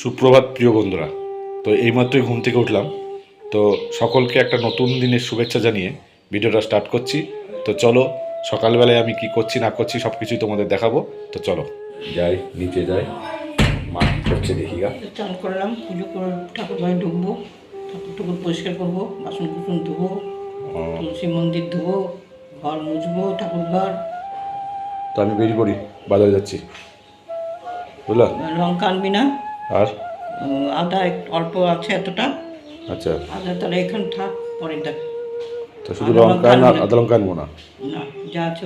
সুপ্রভাত প্রিয় বন্ধুরা তো এইমাত্রই ঘুম থেকে উঠলাম। তো সকলকে একটা নতুন দিনের শুভেচ্ছা জানিয়ে ভিডিওটা স্টার্ট করছি। তো চলো সকালবেলায় আমি কি করছি না করছি সব কিছুই তোমাদের দেখাবো। তো চলো। যাই নিচে যাই। মা কি করছে দেখি গা। চান করলাম পুজো করে ঠাকুর ঘরে ঢুকবো। ঠাকুর টুকুর পরিষ্কার করব বাসন কুসন ধুবো তুলসী মন্দির ধুবো ঘর মুছবো ঠাকুর ঘর তো আমি বেরিয়ে পড়ি বাজারে যাচ্ছি। বুঝলা? লঙ্কা আনবি না? আর? আদা অল্প আছে এতটা। আচ্ছা। আদা তাহলে এখানে থাক পরে দেখ। তো শুধু লঙ্কা না আদা লঙ্কা আনব না যা আছে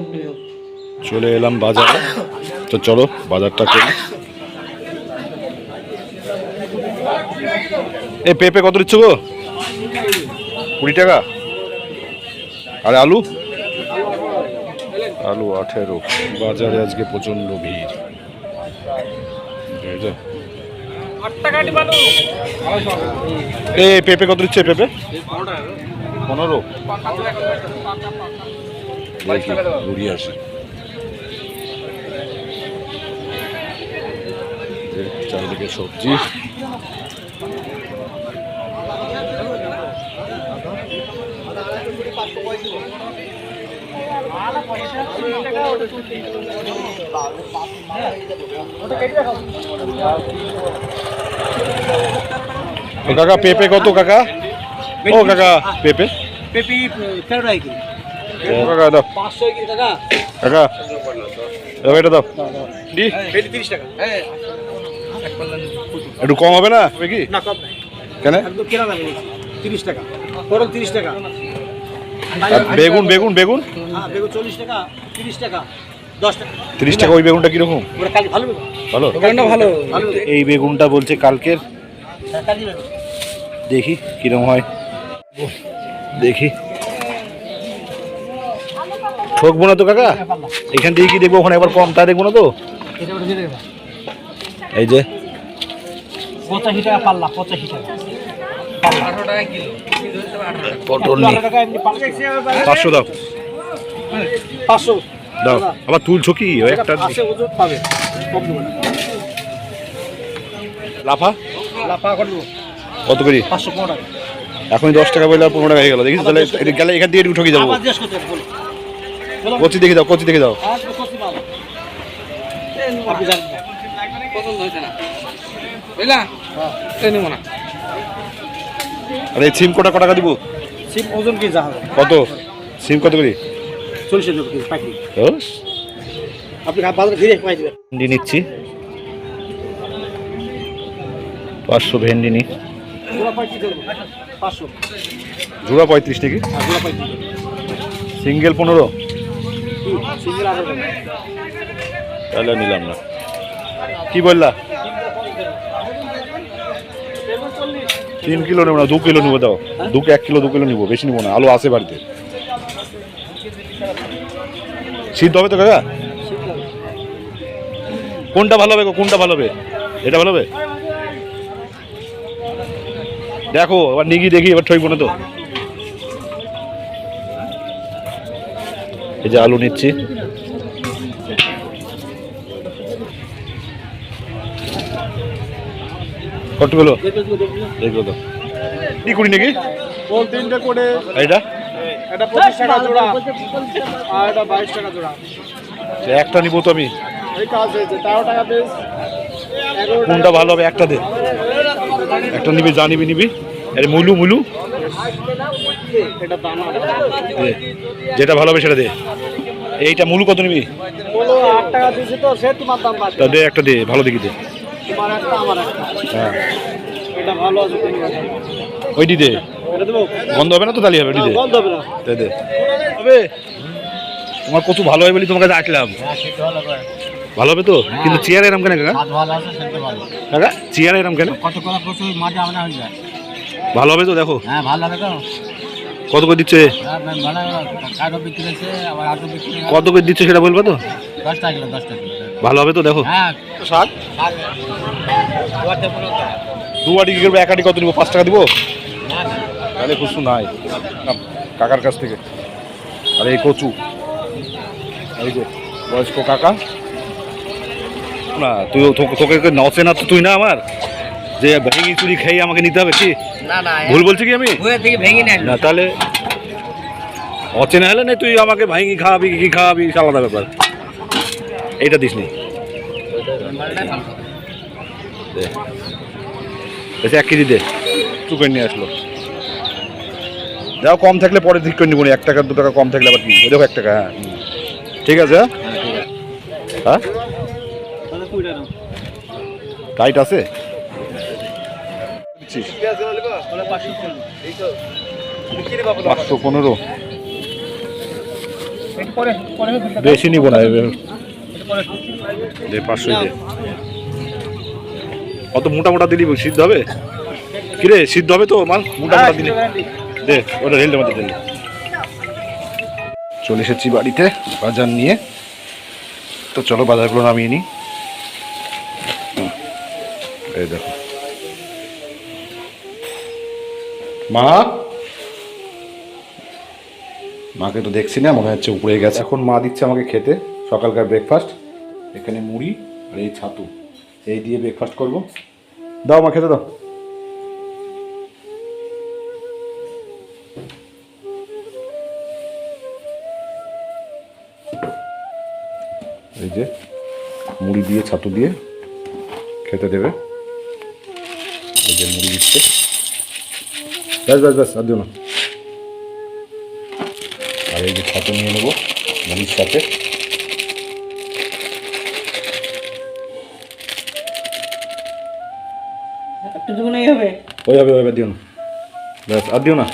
চলে এলাম বাজারে। তো চলো বাজারটা করি। এ পেঁপে কত দিচ্ছ গো? কুড়ি টাকা? আরে আলু? আলু আঠেরো। বাজারে আজকে প্রচণ্ড ভিড়। এই যে। এ পেঁপে কত দিচ্ছে পেঁপে? পনেরো। ঘুরিয়ে আসে। চারিদিকে সবজি। ও কাকা পেঁপে কত কাকা? ও কাকা পেঁপে? পেপি ও কাকা দাও। কাকা। দাও এটা দাও। দি। পেটি তিরিশ টাকা। একটু কম হবে না হবে কি না কম কেন? তিরিশ টাকা। পটল তিরিশ টাকা। বেগুন বেগুন বেগুন? হ্যাঁ বেগুন চল্লিশ টাকা তিরিশ টাকা। তিরিশ টাকা ওই বেগুনটা কীরকম? ভালো ভালো? বেগুনটা ভালো। ভালো। এই বেগুনটা বলছে কালকের। দেখি কীরকম হয়। দেখি। ঠকবো না তো কাকা? এখান থেকে কি দেখব? ওখানে একবার কম তা দেখব না তো? এই যে। পঁচাশি টাকা পাল্লা পঁচাশি টাকা। পটল পাঁচশো দাও। পাঁচশো। দাও আবার তুলছো কি? একটা আছে ওজন পাবে। কম দেবো না। লাফা? লাফা কত করি? পাঁচশো পনেরো টাকা। এখনই দশ টাকা বললে আর পনেরো টাকা হয়ে গেল। দেখিস তাহলে গেলে এখান থেকে একটু ঠকে যাব? কচি দেখে দাও কচি দেখে দাও। আর নেব। না? সিম কটা কটা টাকা দিব? সিম ওজন কি যা হবে? কত? সিম কত করি? চল্লিশ আপনি বাজারে ফিরে পাই দেবেন। ভেন্ডি নিচ্ছি। পাঁচশো ভেন্ডি নি। জোড়া পাঁচশো। জোড়া পঁয়ত্রিশ নাকি? পাইছি সিঙ্গেল পনেরো? তাহলে নিলাম না। কি বললা? তিন কিলো নেব না দু কিলো নেব দাও। দু এক কিলো দু কিলো নিবো বেশি নিবো না। আলু আছে বাড়িতে। সিদ্ধ হবে তো কাকা? কোনটা ভালো হবে? কোনটা ভালো হবে? এটা ভালো হবে? দেখো এবার নিগি দেখি এবার ঠইব না তো। এই যে আলু নিচ্ছি। কত কিলো দেখল তো। কি করি নাকি? বল তিনটে করে। এইটা এটা পঁচিশ টাকা জোড়া। আর এটা বাইশ টাকা জোড়া। একটা নিবো তো আমি। এই কাজ হয়েছে তেরো টাকা পিস কোনটা ভালো হবে? একটা দে। একটা নিবি যা নিবি নিবি। আরে মুলু মুলু। যেটা ভালো হবে সেটা দে। এইটা মুলু কত নিবি? তো দে একটা দে ভালো দেখি দে। তোমার একটা আমার একটা। হ্যাঁ। এটা ভালো আছে তুমি ওইটি দে। এটা দেবো? গন্ধ হবে না তো তালি হবে? গন্ধ হবে না। দে দে। হবে? তোমার কত ভালো হয় বলি তোমার কাছে আসলাম। ভালো হবে তো? কিন্তু চেয়ার এরম কেন কাকা? কাকা চেয়ার এরম কেন? কত কলা প্রচুর মাঝে আমরা হয়ে যায়। ভালো হবে তো দেখো। হ্যাঁ ভালো হবে তো। কত করে দিচ্ছে? হ্যাঁ, কত করে দিচ্ছে সেটা বলবে তো? ভালো হবে তো দেখো। হ্যাঁ। শাক দু আটি কি করব? এক আটি কত নিবো? পাঁচ টাকা দিব? তাহলে খুশু নাই। কাকার কাছ থেকে। আর এই কচু। এই যে বয়স্ক কাকা। না তুই তোকে তোকে নচে না তো তুই না আমার? যে ভেঙে চুরি খাই আমাকে নিতে হবে কি? ভুল বলছি কি আমি? না তাহলে অচেনা হলে না তুই আমাকে ভাঙি খাওয়াবি কি খাওয়াবি আলাদা ব্যাপার। এইটা দিস নি। এক কেজি দে। চুপে নিয়ে আসলো। যাও কম থাকলে পরে ঠিক করে নিবো। এক টাকা, দু টাকা কম থাকলে আবার কি দেখো এক টাকা হ্যাঁ ঠিক আছে হ্যাঁ? টাইট আছে? পাঁচশো পনেরো বেশি নিব না। দে, পাঁচশো অত মোটা মোটা দিলি সিদ্ধ হবে কিরে, সিদ্ধ হবে তো, মাল মোটা মোটা দিলি দে, ওটা ঢেলতে মধ্যে ঢেল চলে এসেছি বাড়িতে, বাজার নিয়ে। তো চলো বাজারগুলো নামিয়ে নিই। এই দেখো। মা? মাকে তো দেখছি না, মনে হচ্ছে উপরে গেছে। এখন মা দিচ্ছে আমাকে খেতে, সকালকার ব্রেকফাস্ট এখানে মুড়ি আর এই ছাতু। এই দিয়ে ব্রেকফাস্ট করব। দাও মা, খেতে দাও। এই যে মুড়ি দিয়ে ছাতু দিয়ে খেতে দেবে। এই যে মুড়ি দিচ্ছে। ব্যাস ব্যাস ব্যাস আর দিও না। আর এই যে ছাতু নিয়ে নেব মুড়ির সাথে। একটু হবে। ওই হবে ওই হবে দিও না। ব্যাস আর দিও না।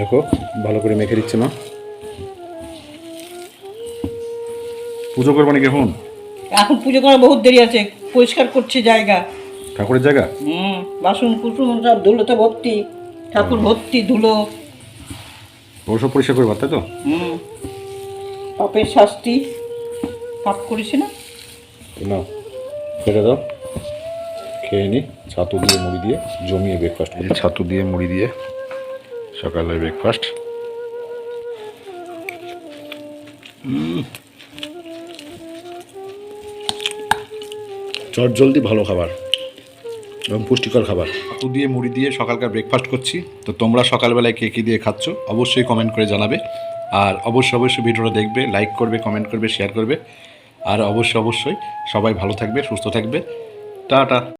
দেখো ভালো করে মেখে দিচ্ছে মা। পুজো করব নাকি এখন? এখন পুজো করা বহুত দেরি আছে পরিষ্কার করছি জায়গা। ঠাকুরের জায়গা? হুম বাসন কুসুম সব ধুলোতে ভর্তি ঠাকুর ভর্তি ধুলো। ওর সব পরিষ্কার করব তাই তো? হুম পাপের শাস্তি পাপ করেছি না? না খেতে দাও। খেয়ে নি ছাতু দিয়ে মুড়ি দিয়ে জমিয়ে ব্রেকফাস্ট করি ছাতু দিয়ে মুড়ি দিয়ে। সকালের ব্রেকফাস্ট চট জলদি ভালো খাবার এবং পুষ্টিকর খাবার। ছাতু দিয়ে মুড়ি দিয়ে সকালকার ব্রেকফাস্ট করছি। তো তোমরা সকালবেলায় কে কী দিয়ে খাচ্ছ অবশ্যই কমেন্ট করে জানাবে। আর অবশ্যই অবশ্যই ভিডিওটা দেখবে লাইক করবে কমেন্ট করবে শেয়ার করবে। আর অবশ্যই অবশ্যই সবাই ভালো থাকবে, সুস্থ থাকবে। টাটা।